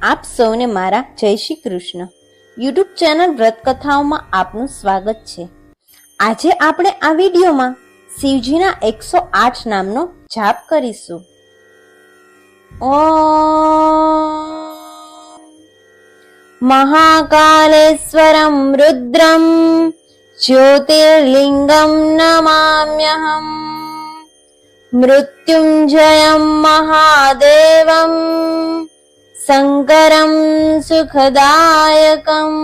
આપ સૌને મારા જય શ્રી કૃષ્ણ. યુટ્યુબ ચેનલ વ્રતકથાઓમાં આપનું સ્વાગત છે. આજે આપણે આ વિડીયોમાં શિવજીના એકસો આઠ નામનો જાપ કરીશું. ઓ મહાકાલેશ્વરમ રુદ્રમ જ્યોતિર્લિંગમ નમામ્યહમ મૃત્યુંજયમ મહાદેવમ शङ्करं सुखदायकम्।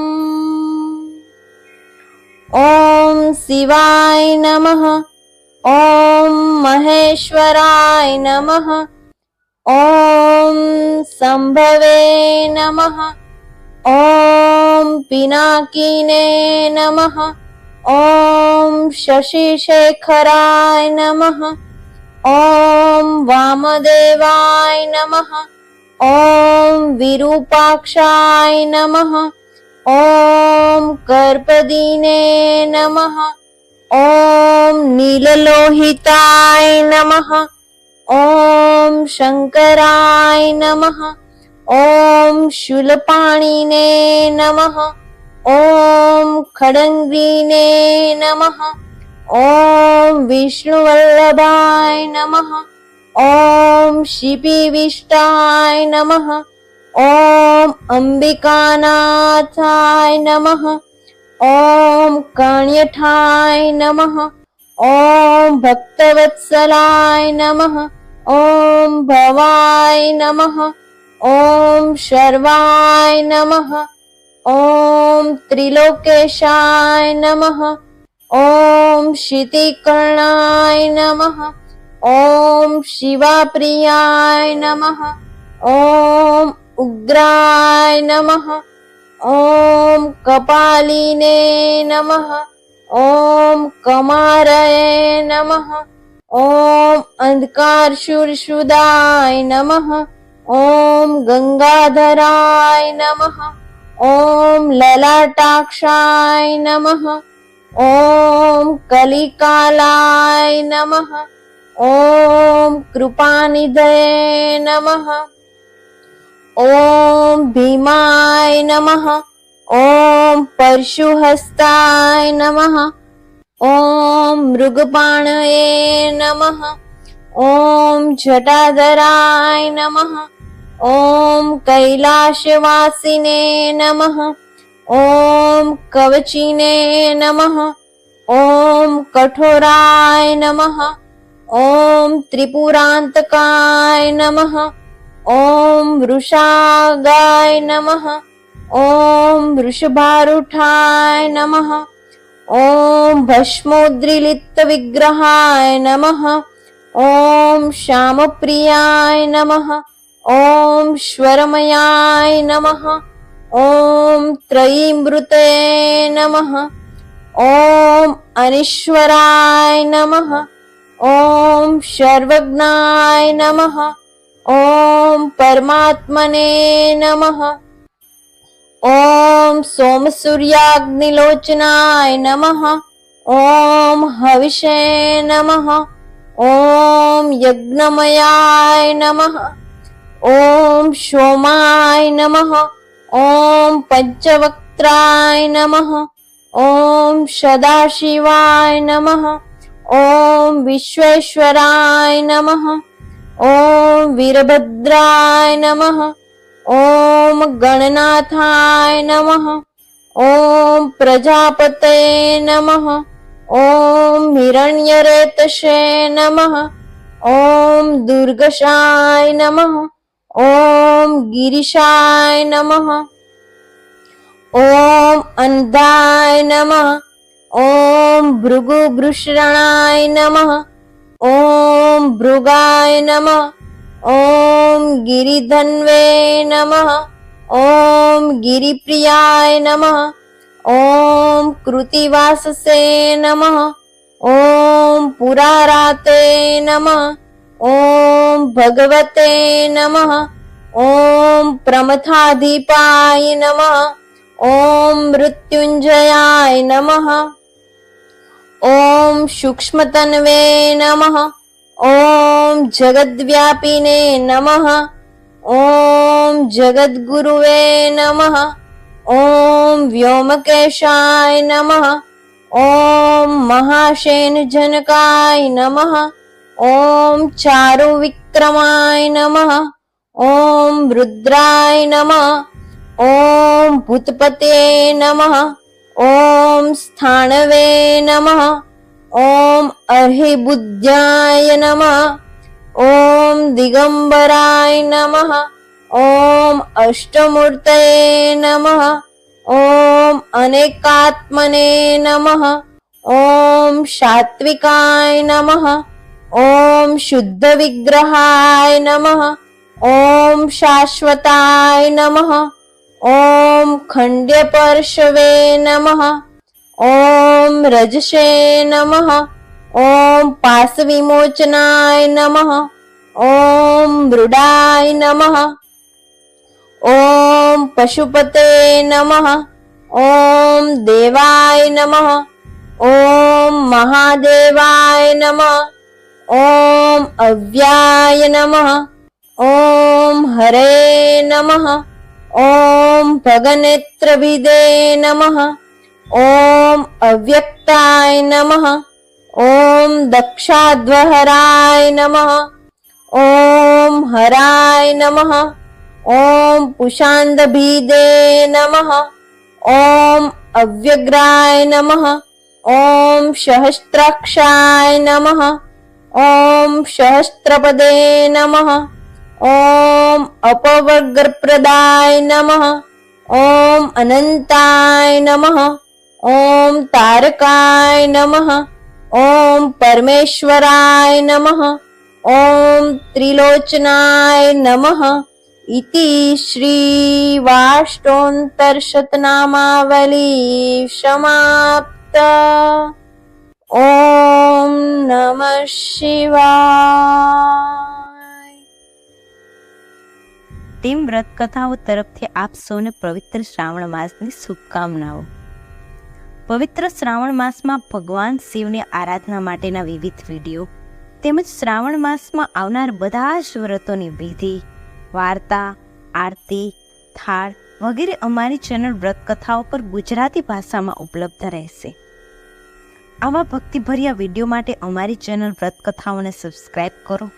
ॐ शिवाय नमः। ॐ महेश्वराय नमः। ॐ शम्भवे नमः। ॐ पिनाकिने नमः। ॐ शशिशेखराय नमः। ॐ वामदेवाय नमः। ॐ विरूपाक्षाय नमः। ॐ कर्पदिने नमः। ॐ नीललोहिताय नमः। ॐ शङ्कराय नमः। ॐ शूलपाणिने नमः। ॐ खडङ्गिने नमः। ॐ विष्णुवल्लभाय नमः। ॐ शिपिविष्टाय नमः। ॐ अम्बिकानाथाय नमः। ॐ काण्यठाय नमः। ॐ भक्तवत्सलाय नमः। ॐ भवाय नमः। ॐ शर्वाय नमः। ॐ त्रिलोकेशाय नमः। ॐ शितिकर्णाय नमः। शिवा प्रियाय नम। ॐ उग्राय नम। ॐ कपालिने नमः। ॐ नम नमः। अंधकार शुरशुदाय नम। ॐ गंगाधराय नम। ॐ ललाटाक्षाय नम। ॐ कलिकालाय नमः। ॐ कृपानिधये नमः। ॐ भीमाय नमः। ॐ परशुहस्ताय नमः। ॐ मृगपाणये नम। ॐ जटाधराय नम। ॐ कैलाशवासिने नमः। ॐ कवचिने नमः। ॐ कठोराय नमः। ॐ त्रिपुरान्तकाय नमः। ॐ वृषागाय नमः। ॐ वृषभारुठाय नमः। ॐ भस्मोद्रिलिप्तविग्रहाय नमः। ॐ श्यामप्रियाय नमः। ॐ श्वरमयाय नमः। ॐ त्रयीमृते नमः। ॐ अनीश्वराय नमः। ॐ शर्वज्ञाय नमः। ॐ परमात्मने नमः। ॐ सोमसूर्याग्निलोचनाय नमः। ॐ हविषे नमः। ॐ यज्ञमयाय नमः। ॐ सोमाय नमः। ॐ पञ्चवक्त्राय नमः। ॐ सदाशिवाय नमः। ॐ विश्वेश्वराय नमः। ॐ वीरभद्राय नमः। ॐ गणनाथाय नमः। ॐ प्रजापते नमः। ॐ हिरण्यरेतशे नमः। ॐ दुर्गशाय नमः। ॐ गिरिशाय नमः। ॐ अन्धाय नमः। ઓમ ભૃગુભૃષણાય નમઃ ઓમ ભૃગાય નમઃ ઓમ ગિરિધન્વે નમઃ ઓમ ગિરિપ્રિયાય નમઃ ઓમ કૃતિવાસસે નમઃ ઓમ પુરારાતે નમઃ ઓમ ભગવતે નમઃ ઓમ પ્રમથાધિપાય નમઃ ઓમ મૃત્યુંજયાય નમઃ ઓમ સૂક્ષ્મતન્વે નમઃ ઓમ જગદ્વ્યાપીને નમઃ ઓમ જગદ્ગુરુવે નમઃ ઓમ વ્યોમકેશાય નમઃ ઓમ મહાશેન જનકાય નમઃ ઓમ ચારુ વિક્રમાય નમઃ ઓમ રુદ્રાય નમઃ ઓમ ભૂતપતે નમઃ ઓમ સ્થાણવે નમઃ ॐ अर्हिबुद्ध्याय नमः। ॐ दिगम्बराय नमः। ॐ अष्टमूर्तये नमः। ॐ अनेकात्मने नमः। ॐ सात्विकाय नमः। ॐ शुद्धविग्रहाय नमः। ॐ शाश्वताय नमः। ॐ खण्ड्यपर्शवे नमः। ઓમ રજશે નમઃ. ઓમ પાસ વિમોચનાય નમઃ. ઓમ મૃડાય નમઃ. ઓમ પશુપતે નમઃ. ઓમ દેવાય નમઃ. ઓમ મહાદેવાય નમઃ. ઓમ અવ્યાય નમઃ. ઓમ હરે નમઃ. ઓમ ભગનેત્રભિદે નમઃ. ॐ अव्यक्ताय नमः। ॐ दक्षाध्वहराय नमः। ॐ हराय नमः। ॐ पुषान्दभिदे नमः। ॐ अव्यग्राय नमः। ॐ सहस्त्राक्षाय नमः। ॐ सहस्त्रपदे नमः। ॐ अपवर्गप्रदाय नमः। ॐ अनन्ताय नमः। ॐ तारकाय नमः ॐ परमेश्वराय नमः ॐ त्रिलोचनाय नमः इति श्रीवाष्टोन्तर्शतनामावली समाप्त ॐ नमः શિવાય ટીમ વ્રત કથાઓ તરફથી આપ સૌને પવિત્ર શ્રાવણ માસની શુભકામનાઓ પવિત્ર શ્રાવણ માસમાં ભગવાન શિવની આરાધના માટેના વિવિધ વીડિયો તેમજ શ્રાવણ માસમાં આવનાર બધા જ વ્રતોની વિધિ, વાર્તા, આરતી, થાળ વગેરે અમારી ચેનલ વ્રતકથાઓ પર ગુજરાતી ભાષામાં ઉપલબ્ધ રહેશે. આવા ભક્તિભર્યા વીડિયો માટે અમારી ચેનલ વ્રતકથાઓને સબસ્ક્રાઇબ કરો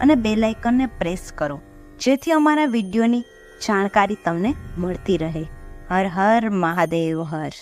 અને બે લાઇકનને પ્રેસ કરો, જેથી અમારા વિડીયોની જાણકારી તમને મળતી રહે. હર હર મહાદેવ હર.